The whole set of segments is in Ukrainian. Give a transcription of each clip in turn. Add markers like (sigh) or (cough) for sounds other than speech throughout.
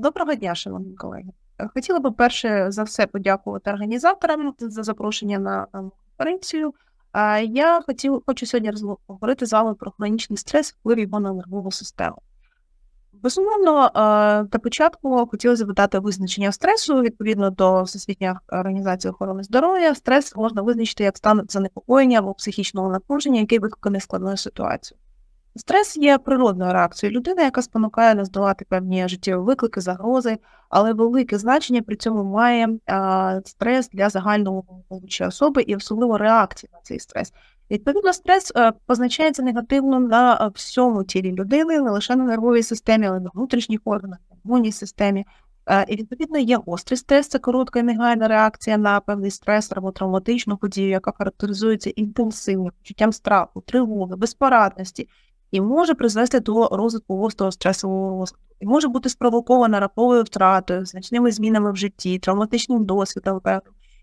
Доброго дня, шановні колеги. Хотіла би перше за все подякувати організаторам за запрошення на е, конференцію. Я хотів, хочу сьогодні поговорити з вами про хронічний стрес, вплив його на нервову систему. Безумовно, е, для початку хотіла запитати визначення стресу відповідно до Всесвітньої організації охорони здоров'я. Стрес можна визначити як стан занепокоєння або психічного напруження, який викликаний складною ситуацією. Стрес є природною реакцією людини, яка спонукає нас долати певні життєві виклики, загрози, але велике значення при цьому має а, стрес для загального благополуччя особи і особливо реакції на цей стрес. Відповідно, стрес е, позначається негативно на е, всьому тілі людини, не лише на нервовій системі, але й на внутрішніх органах, на імунній системі. Е, І відповідно є гострий стрес, це коротка і негайна реакція на певний стрес або травматичну подію, яка характеризується інтенсивним почуттям страху, тривоги, безпорадності і може призвести до розвитку гострого стресового розладу. І може бути спровокована раковою втратою, значними змінами в житті, травматичним досвідом.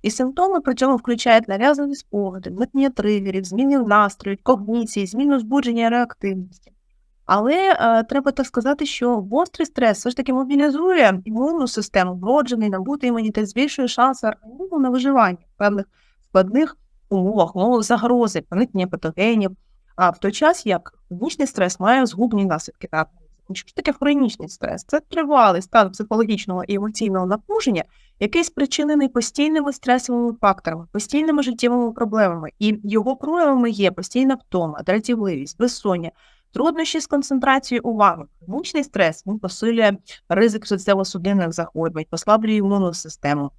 І симптоми при цьому включають нав'язані спогади, митні тригерів, зміни настрою, когніції, зміну збудження реактивності. Але е, треба так сказати, що гострий стрес все ж таки мобілізує імунну систему, вроджений, набутий імунітет, збільшує шанси організму на виживання в певних складних умовах, умовах загрози, проникнення патогенів. А в той час як хронічний стрес має згубні наслідки на організм. Що ж таке хронічний стрес? Це тривалий стан психологічного і емоційного напруження, який спричинений постійними стресовими факторами, постійними життєвими проблемами, і його проявами є постійна втома, дратівливість, безсоння, труднощі з концентрацією уваги. Хронічний стрес він посилює ризик серцево-судинних захворювань, послаблює імунну систему.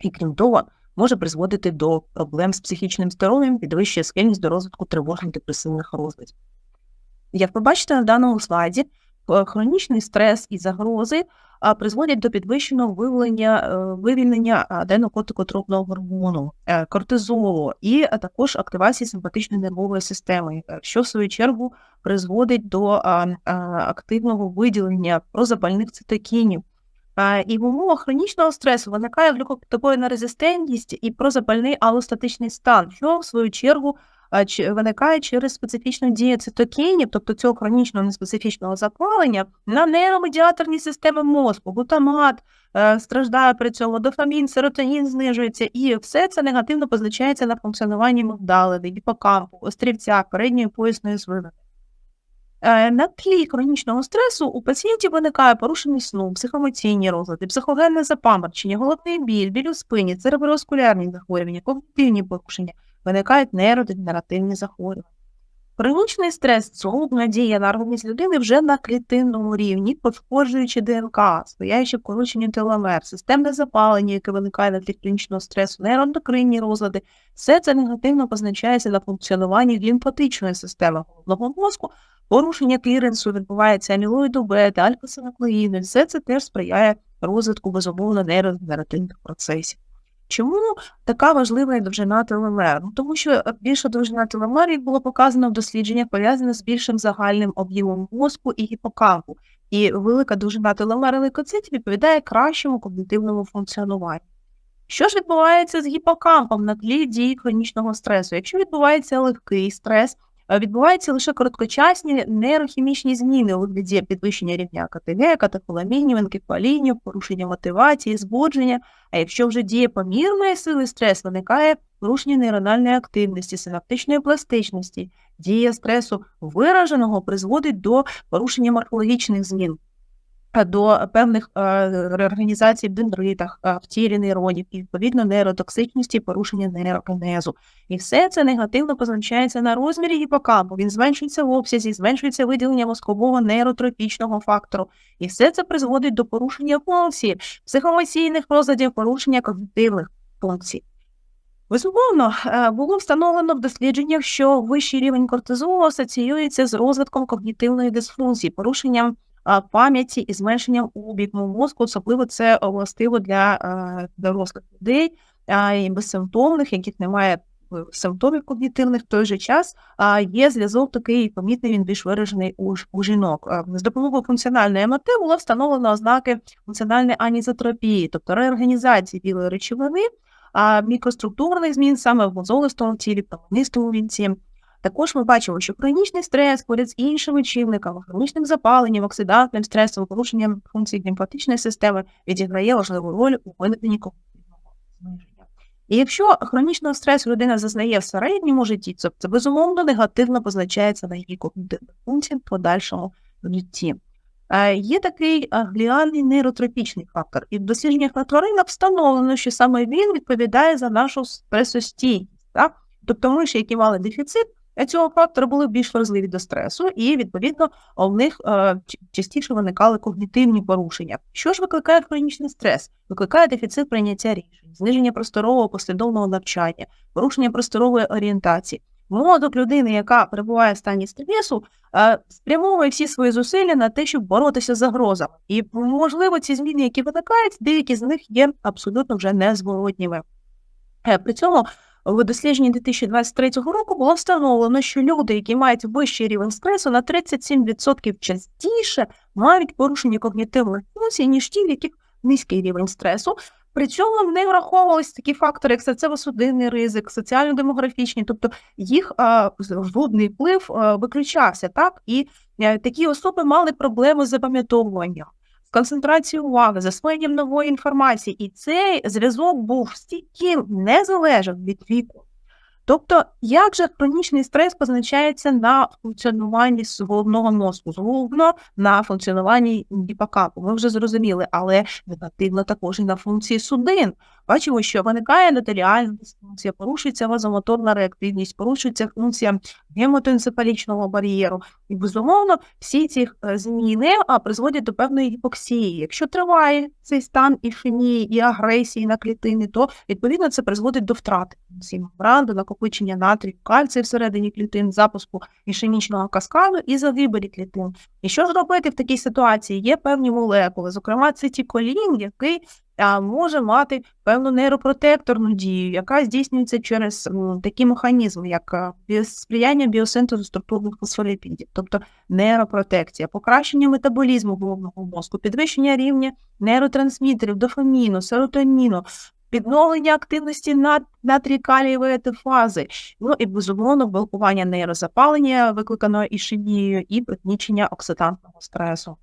І крім того, може призводити до проблем з психічним здоров'ям, підвищує схильність до розвитку тривожно-депресивних розладів. Як ви бачите на даному слайді, е, хронічний стрес і загрози призводять до підвищеного вивлення, е, вивільнення аденокортикотропного гормону, е, кортизолу і також активації симпатичної нервової системи, що в свою чергу призводить до активного виділення прозапальних цитокінів. І в умовах хронічного стресу виникає глюкокортикоїдна резистентність і прозапальний алостатичний стан, що в свою чергу виникає через специфічну дію цитокінів, тобто цього хронічного неспецифічного запалення, на нейромедіаторні системи мозку, глутамат е, страждає при цьому, дофамін, серотонін знижується, і все це негативно позначається на функціонуванні мигдалини, гіпокампу, острівця, передньої поясної звини. Е, На тлі хронічного стресу у пацієнтів виникає порушення сну, психоемоційні розлади, психогенне запаморочення, головний біль, біль у спині, цереброваскулярні захворювання, когнітивні порушення, виникають нейродегенеративні захворювання. Хронічний стрес згубна діє на організм людини вже на клітинному рівні, пошкоджуючи ДНК, сприяючи вкороченню теломер, системне запалення, яке виникає на тлі хронічного стресу, нейроендокринні розлади. Все це негативно позначається на функціонуванні лімфатичної системи головного мозку, порушення кліренсу відбувається амілоїду бета, альфа-синуклеїни. Все це теж сприяє розвитку безумовно нейрогенеративних процесів. Чому така важлива і довжина телемер? Ну, тому що е, більша довжина телемер, як було показано в дослідженнях, пов'язана з більшим загальним об'ємом мозку і гіпокампу. І велика довжина телемер лейкоцитів відповідає кращому когнітивному функціонуванню. Що ж відбувається з гіпокампом на тлі дії хронічного стресу? Якщо відбувається легкий стрес, відбуваються лише короткочасні нейрохімічні зміни у вигляді підвищення рівня КТГ, катехоламінів, енкефалінів, порушення мотивації, збудження. А якщо вже діє помірної сили стрес, виникає порушення нейрональної активності, синаптичної пластичності. Дія стресу вираженого призводить до порушення морфологічних змін, до певних реорганізацій в дендритах, в тілі нейронів, і відповідно нейротоксичності, порушення нейрогенезу. І все це негативно позначається на розмірі гіпокампу. Він зменшується в обсязі, зменшується виділення мозкового нейротрофічного фактору. І все це призводить до порушення функцій, психоемоційних розладів, порушення когнітивних функцій. Безумовно, е, було встановлено в дослідженнях, що вищий рівень кортизолу асоціюється з розвитком когнітивної дисфункції, порушенням пам'яті і зменшенням обігу мозку, особливо це властиво для дорослих людей і безсимптомних, яких немає симптомів когнітивних в той же час, є зв'язок такий помітний, він більш виражений у, у жінок. З допомогою функціональної МРТ було встановлено ознаки функціональної анізотропії, тобто реорганізації білої речовини, а мікроструктурних змін саме в мозолистому тілі, каменистому вінці. Також ми бачимо, що хронічний стрес поряд з іншими чинниками, хронічним запаленням, оксидантним стресом, порушенням функцій лімфатичної системи відіграє важливу роль у виникненні когнітивного зниження. І якщо хронічного стресу людина зазнає в середньому житті, то це безумовно негативно позначається на її когнітивних функціях в подальшому житті. Е, Є такий е, гліальний нейротропічний фактор, і в дослідженнях на тваринах встановлено, що саме він відповідає за нашу стресостійкість. Так? Тобто миші, які мали дефіцит е, цього фактора, були більш вразливі до стресу, і відповідно в них е, частіше виникали когнітивні порушення. Що ж викликає хронічний стрес? Викликає дефіцит прийняття рішень, зниження просторового послідовного навчання, порушення просторової орієнтації. Мозок людини, яка перебуває в стані стресу, е, спрямовує всі свої зусилля на те, щоб боротися з загрозами. І, можливо, ці зміни, які виникають, деякі з них є абсолютно вже незворотніми. Е, При цьому в дослідженні 2023 року було встановлено, що люди, які мають вищий рівень стресу, на 37% частіше мають порушення когнітивних функцій, ніж ті, в яких низький рівень стресу. При цьому не враховувалися такі фактори, як серцево-судинний ризик, соціально-демографічні, тобто їх жодний вплив виключався, так? І е, такі особи мали проблеми з запам'ятовуванням, з концентрацією уваги, засвоєнням нової інформації. І цей зв'язок був стільки не залежав від віку. Тобто, як же хронічний стрес позначається на функціонуванні головного мозку, зголовно на функціонуванні гіпокампу, ми вже зрозуміли, але негативно також і на функції судин. Бачимо, що виникає нотаріальна дисфункція, порушується вазомоторна реактивність, порушується функція гематоенцефалічного бар'єру. І, безумовно, всі ці е, зміни призводять до певної гіпоксії. Якщо триває цей стан ішемії і агресії на клітини, то відповідно це призводить до втрати мембран, до накопичення натрію, кальцію всередині клітин, запуску ішемічного каскаду і загибелі клітин. І що ж робити в такій ситуації? Є певні молекули, зокрема цитіколін, який а, може мати певну нейропротекторну дію, яка здійснюється через такі механізми, як сприяння біосинтезу структурних фосфоліпідів, тобто нейропротекція, покращення метаболізму головного мозку, підвищення рівня нейротрансмітерів, дофаміну, серотоніну, відновлення активності нат- натрій-калієвої фази, ну і безумовно блокування нейрозапалення, викликаного ішемією, і пригнічення оксидантного стресу.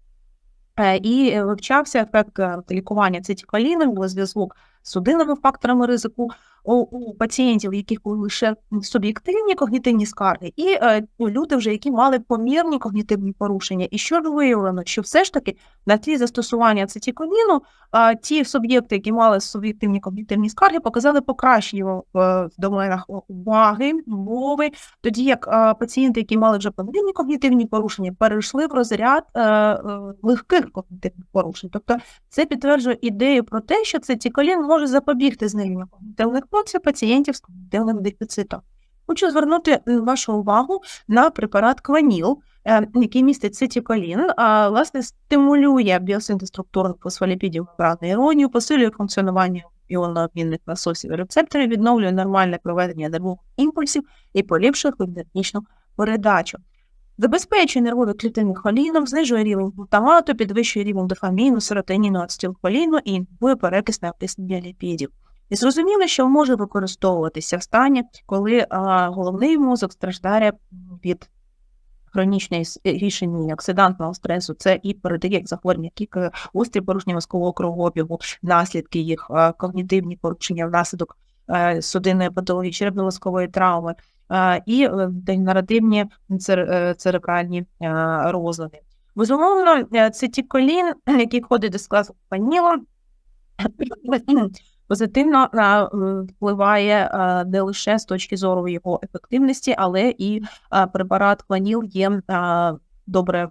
Е, І е, вивчався ефект лікування цитікаліном, був зв'язок судинними факторами ризику у, у пацієнтів, у яких були лише суб'єктивні когнітивні скарги, і е, люди, вже які мали помірні когнітивні порушення. І що виявлено, що все ж таки на тлі застосування цитікаліну а, ті суб'єкти, які мали суб'єктивні когнітивні скарги, показали покращення в, в доменах уваги, мови, тоді як а, пацієнти, які мали вже помірні когнітивні порушення, перейшли в розряд е, е, легких когнітивних порушень. Тобто це підтверджує ідею про те, що цитікалін може запобігти зниженню когнітивних функцій пацієнтів з когнітивним дефіцитом. Хочу звернути е, вашу увагу на препарат Кваніл, е, який містить цитікалін, а власне стимулює біосинтез структурних фосфоліпідів мембранної іронію, посилює функціонування іоннообмінних насосів і рецепторів, відновлює нормальне проведення нервових імпульсів і поліпшує хлоридичну передачу. Забезпечує нервові клітини холіном, знижує рівень глутамату, підвищує рівень дофаміну, серотоніну, ацетилхоліну і інкує перекис на описнення ліпідів. І зрозуміло, що може використовуватися в стані, коли а, головний мозок страждає від хронічної е, рішення оксидантного стресу, це і передає як захворювання, як і гострі порушення мозкового кровообігу, наслідки їх, когнітивні порушення внаслідок е, судинної патології, черепно-мозкової травми, і е, дегенеративні е, церебральні е, розлади. Безумовно, е, цитіколін, (clears throat) який входить до складу паніла, (clears throat) позитивно впливає не лише з точки зору його ефективності, але і препарат кланіл є добре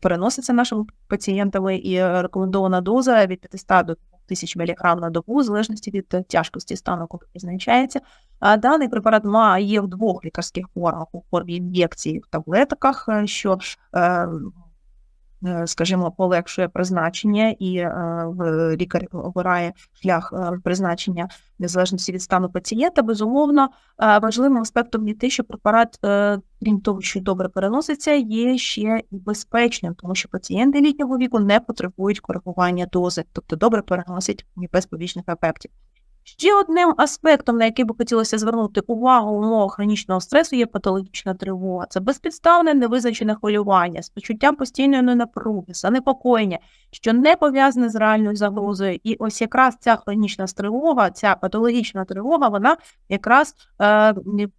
переноситься нашими пацієнтами, і рекомендована доза від 500 до 1000 мг на добу, в залежності від тяжкості стану, коли призначається. А даний препарат має в двох лікарських формах у формі ін'єкції в таблетках, що скажімо, полегшує призначення, і е, лікар обирає шлях е, призначення в залежності від стану пацієнта. Безумовно, е, важливим аспектом є те, що препарат, е, крім того, що добре переноситься, є ще і безпечним, тому що пацієнти літнього віку не потребують коригування дози, тобто добре переносять без побічних ефектів. Ще одним аспектом, на який би хотілося звернути увагу умовах хронічного стресу, є патологічна тривога. Це безпідставне невизначене хвилювання, з почуттям постійної напруги, занепокоєння, що не пов'язане з реальною загрозою. І ось якраз ця хронічна тривога, ця патологічна тривога, вона якраз е,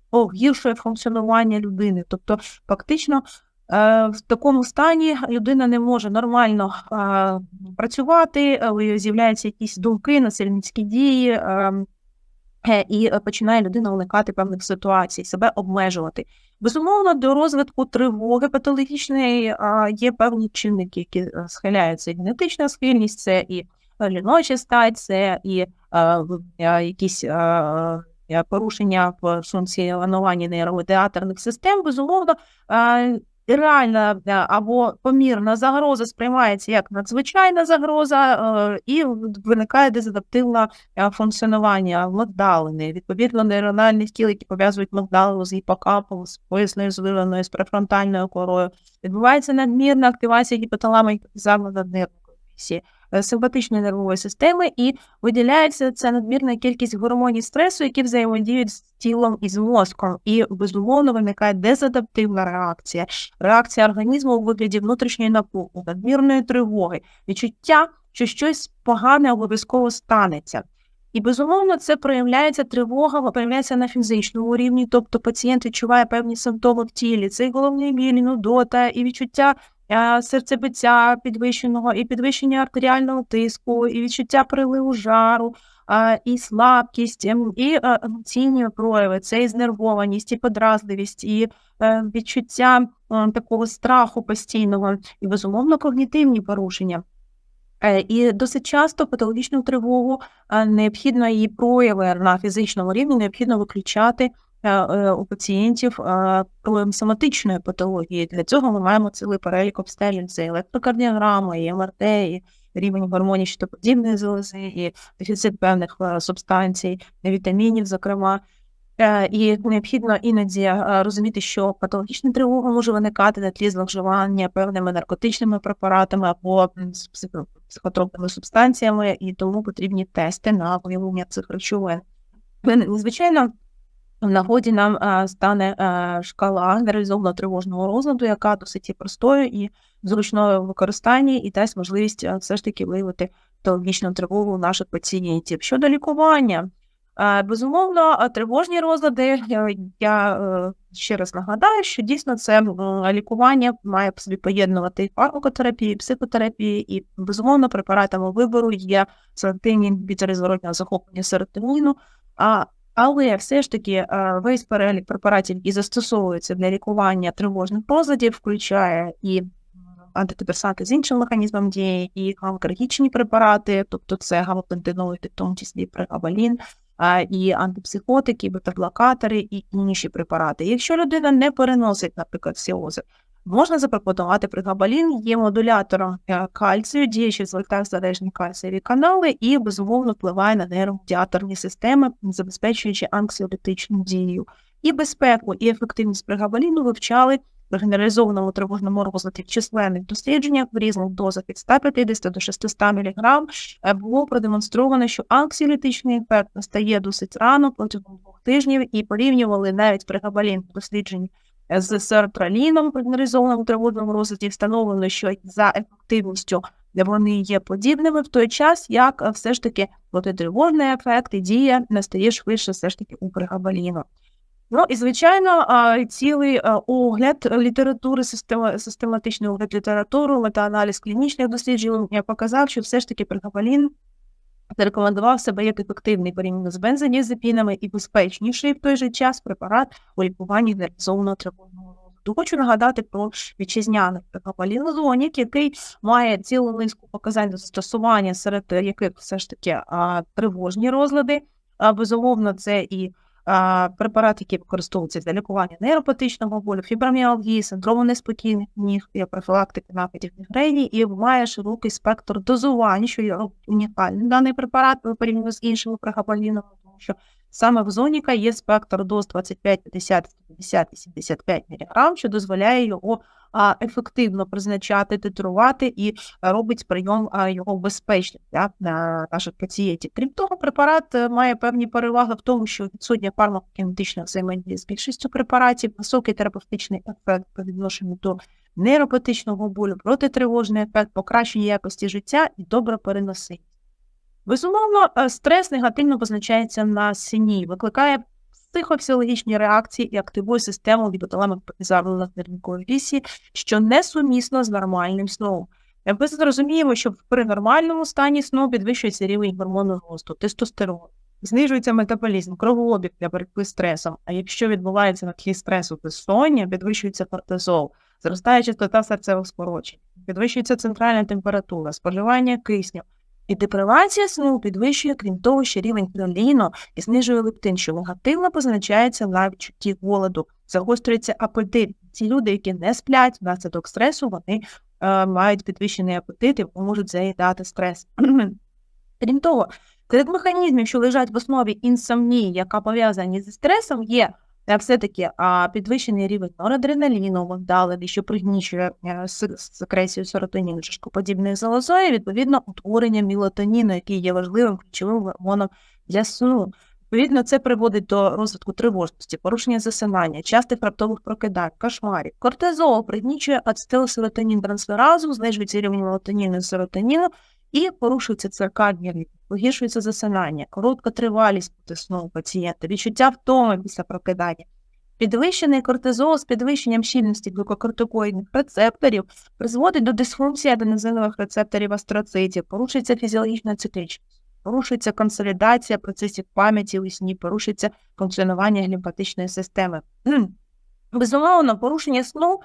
погіршує функціонування людини. Тобто, фактично. Е, В такому стані людина не може нормально е, працювати, е, з'являються якісь думки, насильницькі дії, і починає людина уникати певних ситуацій, себе обмежувати. Безумовно, до розвитку тривоги патологічної є певні чинники, які схиляються. Генетична схильність, це і жіноча стать, це і якісь. Порушення в функціонуванні нейромедіаторних систем, безумовно, реальна е, або помірна загроза сприймається як надзвичайна загроза, е, і виникає дезадаптивне е, функціонування мигдалини. Відповідно, нейрональних тіл, які пов'язують мигдалину з гіпокампом, з поясною звиленою, з префронтальною корою. Відбувається надмірна активація гіпоталама і нервної комісії. Е, симпатичної нервової системи, і виділяється ця надмірна кількість гормонів стресу, які взаємодіють з тілом і з мозком. І безумовно виникає дезадаптивна реакція, реакція організму у вигляді внутрішньої напруги, надмірної тривоги, відчуття, що щось погане обов'язково станеться. І безумовно це проявляється тривога, проявляється на фізичному рівні, тобто пацієнт відчуває певні симптоми в тілі, це і головний біль, нудота, і відчуття серцебиття підвищеного, і підвищення артеріального тиску, і відчуття приливу жару, і слабкість, ем, і е, емоційні прояви, це і знервованість, і подразливість, і е, відчуття такого страху постійного, і безумовно когнітивні порушення. Е, і досить часто патологічну тривогу необхідно її прояви на фізичному рівні необхідно виключати. Е, е, у пацієнтів соматичної патології. Для цього ми маємо цілий перелік обстежень. Це електрокардіограма, і МРТ, і рівень гормонів щитоподібної залози, і дефіцит певних е, субстанцій, вітамінів, зокрема. І необхідно іноді розуміти, що патологічна тривога може виникати на тлі зловживання певними наркотичними препаратами або психотропними субстанціями, і тому потрібні тести на виявлення цих речовин. Звичайно, в нагоді нам а, стане а, шкала генералізованого тривожного розладу, яка досить простою і зручною в використанні, і дасть можливість а, все ж таки виявити патологічну тривогу у наших пацієнтів. Щодо лікування, а, безумовно, тривожні розлади, я, я е, ще раз нагадаю, що дійсно це лікування має собі поєднувати і фармакотерапію, і психотерапію, і безумовно препаратами вибору є селективні інгібітори зворотнього захоплення серотоніну. А але все ж таки е, весь перелік препаратів, які застосовуються для лікування тривожних розладів, включає і антидепресанти з іншим механізмом дії, і онкологічні препарати, тобто це гамоплентиноїди, в тому числі прегабалін, і антипсихотики, бета-блокатори і інші препарати. Якщо людина не переносить, наприклад, сіози, Можна запропонувати пригабалін, є модулятором кальцію, діє через залежні кальцієві канали і, безумовно, впливає на нейромедіаторні системи, забезпечуючи анксіолітичну дію. І безпеку, і ефективність пригабаліну вивчали в генералізованому тривожному розладі в численних дослідженнях в різних дозах від 150 до 600 мг е, було продемонстровано, що анксіолітичний ефект настає досить рано протягом двох тижнів і порівнювали навіть пригабалін в дослідженні з сертраліном при генералізованому тривожному розладі встановлено, що за ефективністю вони є подібними в той час, як е, все ж таки протитривожний ефект і дія настає швидше все ж таки у пригабаліну. Ну і звичайно, цілий е, огляд літератури, систематичний огляд літератури, метааналіз клінічних досліджень показав, що все ж таки пригабалін зарекомендував себе як ефективний порівняно з бензодіазепінами і безпечніший в той же час препарат у лікуванні генералізованого тривожного розладу. Хочу нагадати про вітчизняний препапалінозонік, який має цілу низку показань до застосування, серед яких все ж таки тривожні розлади. Безумовно, це і препарат, який використовується для лікування нейропатичного болю, фіброміалгії, синдрому неспокійних ніг, профілактики нападів мігрені і має широкий спектр дозувань, що є унікальний даний препарат порівняно з іншими прегабалінами, тому що саме в зоніка є спектр доз 25, 50, 50 і 75 мг, що дозволяє його ефективно призначати, титрувати і робить прийом а, його безпечним для на наших пацієнтів. Крім того, препарат е, має певні переваги в тому, що відсутня фармакокінетична взаємодія з більшістю препаратів, високий терапевтичний ефект по відношенню до нейропатичного болю, протитривожний ефект, покращення якості життя і добра переносить. Безумовно, е, стрес негативно позначається на сині, викликає психофізіологічні реакції і активує систему гіпоталамо на нервової лісі, що несумісно з нормальним сном. Ми зрозуміємо, що при нормальному стані сну підвищується рівень гормону росту, тестостерон, знижується метаболізм, кровообіг для боротьби з стресом. А якщо відбувається на тлі стресу безсоння, підвищується кортизол, зростає частота серцевих скорочень, підвищується центральна температура, споживання кисню. І депривація сну підвищує, крім того, що рівень проліну і знижує лептин, що негативно позначається на відчутті голоду, загострюється апетит. Ці люди, які не сплять внаслідок стресу, вони е, мають підвищений апетит і можуть заїдати стрес. (clears throat) Крім того, серед механізмів, що лежать в основі інсомнії, яка пов'язані зі стресом, є все-таки підвищений рівень норадреналіну, вдалений, що пригнічує е, секресію серотоніну шишкоподібної залозою, відповідно, утворення мілатоніну, який є важливим ключовим гормоном для сну. Відповідно, це приводить до розвитку тривожності, порушення засинання, частих раптових прокидань, кошмарів. Кортизол пригнічує ацетилсеротонін трансферазу, знижується рівень мелатоніну і серотоніну і порушується циркадні ритм погіршується засинання, коротка тривалість сну пацієнта, відчуття втоми після прокидання. Підвищений кортизол з підвищенням щільності глюкокортикоїдних рецепторів призводить до дисфункції аденозинових рецепторів астроцитів, порушується фізіологічна циклічність, порушується консолідація процесів пам'яті у сні, порушується функціонування глімфатичної системи. Безумовно, порушення сну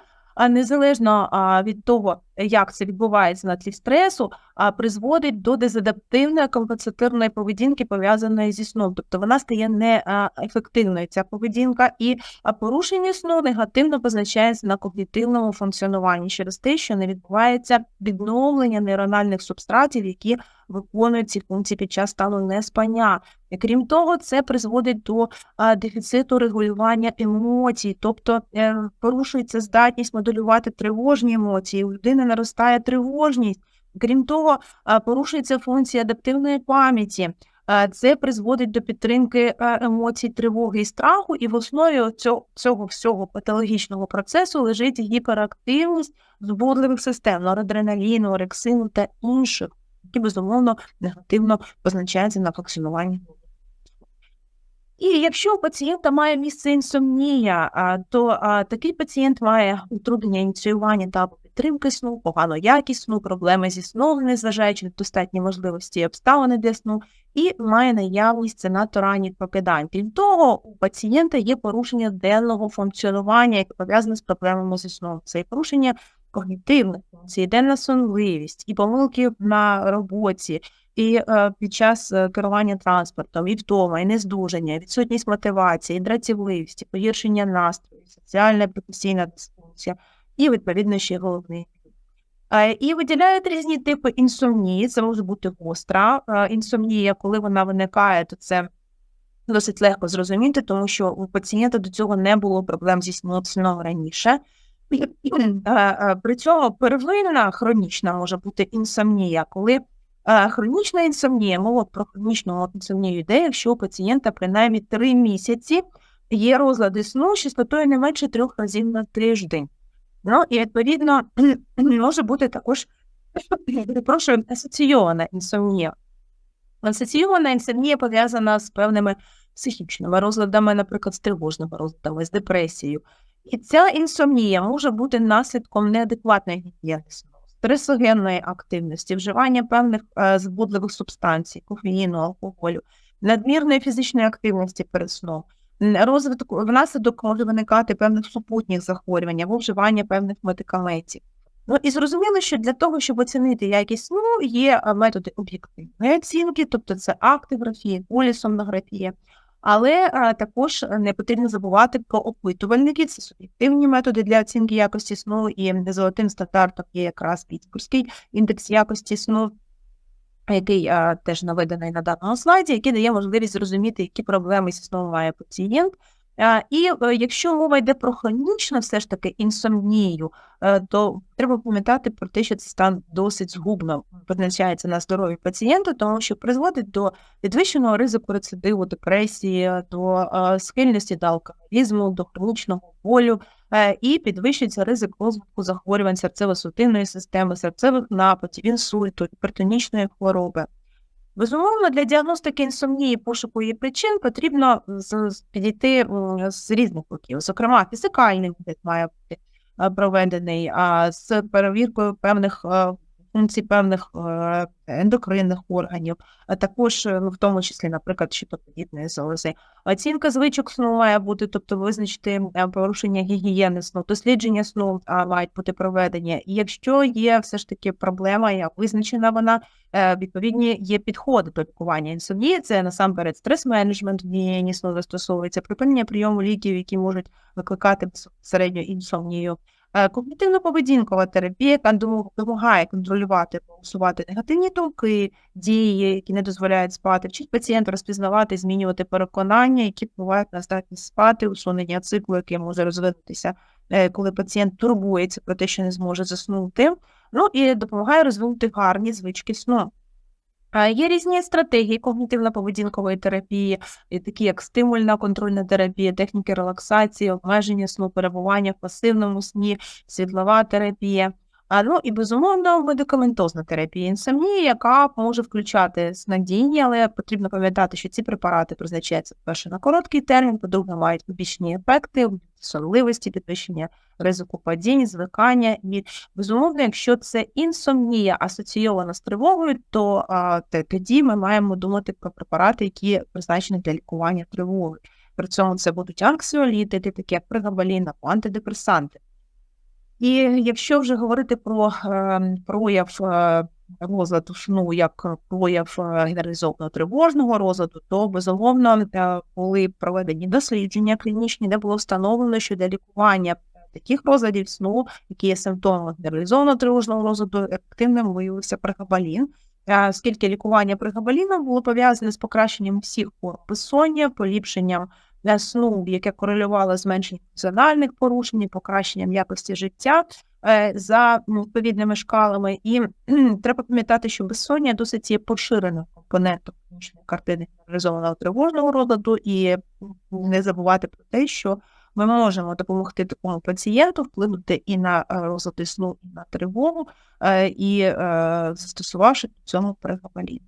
незалежно від того, як це відбувається на тлі стресу, призводить до дезадаптивної компенсативної поведінки, пов'язаної зі сном. Тобто вона стає неефективною, ця поведінка, і порушення сну негативно позначається на когнітивному функціонуванні через те, що не відбувається відновлення нейрональних субстратів, які виконують ці функції під час стану неспання. І крім того, це призводить до дефіциту регулювання емоцій, тобто е, порушується здатність моделювати тривожні емоції. У людини наростає тривожність. Крім того, порушується функція адаптивної пам'яті. Це призводить до підтримки емоцій, тривоги і страху, і в основі цього цього всього патологічного процесу лежить гіперактивність збудливих систем норадреналіну, орексину та інших які безумовно негативно позначаються на функціонуванні. І якщо у пацієнта має місце інсомнія, то такий пацієнт має утруднення ініціювання та підтримки сну, погану якість сну, проблеми зі сном, незважаючи на достатні можливості і обставини для сну, і має наявність це надто ранніх покидань. Крім того, у пацієнта є порушення денного функціонування, яке пов'язане з проблемами зі сном. Це порушення когнітивних функцій, денна сонливість, і помилки на роботі, і е, під час е, керування транспортом, і втома, і нездужання, і відсутність мотивації, і дратівливість, і погіршення настрою, соціальна професійна дисфункція, і, відповідно, ще головний. Е, і виділяють різні типи інсомнії. Це може бути гостра е, інсомнія, коли вона виникає, то це досить легко зрозуміти, тому що у пацієнта до цього не було проблем зі сном раніше. При цьому первинна хронічна може бути інсомнія, коли хронічна інсомнія, мова про хронічну інсомнію йде, якщо у пацієнта принаймні три місяці є розлади сну з частотою не менше трьох разів на тиждень. Ну, І, відповідно, (clears throat) може бути також (clears throat) перепрошую, асоційована інсомнія. Асоційована інсомнія пов'язана з певними психічними розладами, наприклад, з тривожними розладами, з депресією. І ця інсомнія може бути наслідком неадекватної гігієни стресогенної активності, вживання певних е, збудливих субстанцій, кофеїну, алкоголю, надмірної фізичної активності перед сном, розвитку внаслідок може виникати певних супутніх захворювань або вживання певних медикаментів. Ну і зрозуміло, що для того, щоб оцінити якість сну, є методи об'єктивної оцінки, тобто це актиграфія, полісомнографія. Але а, також не потрібно забувати про опитувальники, це суб'єктивні методи для оцінки якості сну, і золотим стандартом є якраз Пітсбурзький індекс якості сну, який а, теж наведений на даному слайді, який дає можливість зрозуміти, які проблеми зі має пацієнт, Е, І е, якщо мова йде про хронічну все ж таки інсомнію, е, то треба пам'ятати про те, що цей стан досить згубно позначається на здоров'ї пацієнта, тому що призводить до підвищеного ризику рецидиву, депресії, до е, схильності до алкоголізму, до хронічного болю е, і підвищується ризик розвитку захворювань серцево-судинної системи, серцевих нападів, інсульту, гіпертонічної хвороби. Безумовно, для діагностики інсомнії пошуку її причин потрібно з- підійти з різних боків. Зокрема, фізикальний аудит має бути е, проведений а, з перевіркою певних е, функцій певних ендокринних органів, а також ну, в тому числі, наприклад, щитоподібної залози. Оцінка звичок сну має бути, тобто визначити е, порушення гігієни сну, дослідження сну мають бути проведені. І якщо є все ж таки проблема, як визначена вона, е, відповідні є підходи до лікування інсомнії. Це насамперед стрес-менеджмент в гігієні сну застосовується, припинення прийому ліків, які можуть викликати безпосередньо інсомнію. Е, Когнітивно-поведінкова терапія, яка допомагає контролювати, усувати негативні думки, дії, які не дозволяють спати, вчить пацієнта розпізнавати, змінювати переконання, які впливають на здатність спати, усунення циклу, який може розвинутися, е, коли пацієнт турбується про те, що не зможе заснути. Ну і допомагає розвинути гарні звички сну. Є різні стратегії когнітивно-поведінкової терапії, такі як стимульна контрольна терапія, техніки релаксації, обмеження сну, перебування в пасивному сні, світлова терапія. Ну і безумовно медикаментозна терапія інсомнії, яка може включати снадійні, але потрібно пам'ятати, що ці препарати призначаються перше на короткий термін, по-друге, мають побічні ефекти, сонливості, підвищення ризику падінь, звикання і Безумовно, якщо це інсомнія асоційована з тривогою, то а, тоді ми маємо думати про препарати, які призначені для лікування тривоги. При цьому це будуть анксіоліти, такі як пригабалін або антидепресанти. І якщо вже говорити про е, прояв е, розладу сну як прояв е, генералізованого тривожного розладу, то безумовно е, були проведені дослідження клінічні, де було встановлено, що для лікування таких розладів сну, які є симптомами генералізованого тривожного розладу, ефективним виявився пригабалін. Е, Оскільки лікування пригабаліном було пов'язане з покращенням всіх форм безсоння, поліпшенням сну, яке корелювало зменшенням функціональних порушень, покращенням якості життя е, за відповідними шкалами. І треба пам'ятати, що безсоння досить є поширеним компонентом картини генералізованого тривожного розладу, і не забувати про те, що ми можемо допомогти такому пацієнту вплинути і на е, розлади сну, і на тривогу, е, і застосувавши цьому прегабалін.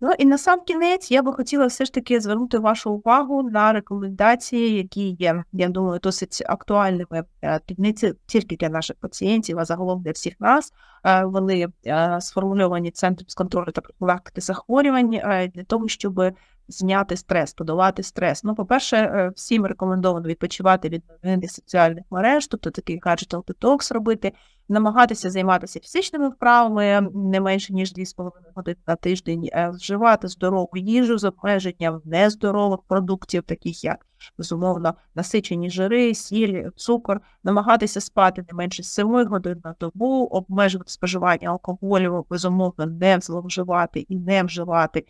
Ну і на сам кінець я би хотіла все ж таки звернути вашу увагу на рекомендації, які є, я думаю, досить актуальними е, не тільки для наших пацієнтів, а загалом для всіх нас. Е, Вони е, сформульовані Центром з контролю та профілактики захворювань для того, щоб зняти стрес, подолати стрес. Ну, по-перше, е, всім рекомендовано відпочивати від новин соціальних мереж, тобто такий гаджет детокс робити, намагатися займатися фізичними вправами не менше ніж 2,5 години на тиждень, е, вживати здорову їжу з обмеженням нездорових продуктів, таких як безумовно насичені жири, сіль, цукор, намагатися спати не менше 7 годин на добу, обмежувати споживання алкоголю, безумовно, не зловживати і не вживати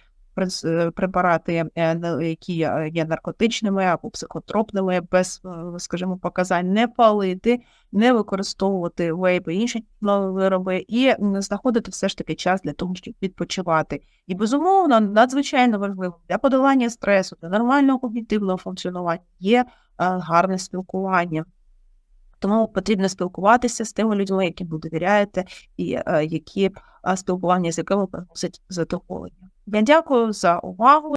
препарати, е, які е, є наркотичними або психотропними, без, е, скажімо, показань не палити, не використовувати вейпи, інші вироби, і знаходити все ж таки час для того, щоб відпочивати. І безумовно, надзвичайно важливо для подолання стресу, для нормального когнітивного функціонування є е, гарне спілкування. Тому потрібно спілкуватися з тими людьми, яким ви довіряєте, і е, які е, спілкування з якими приносять задоволення. Я дякую за увагу.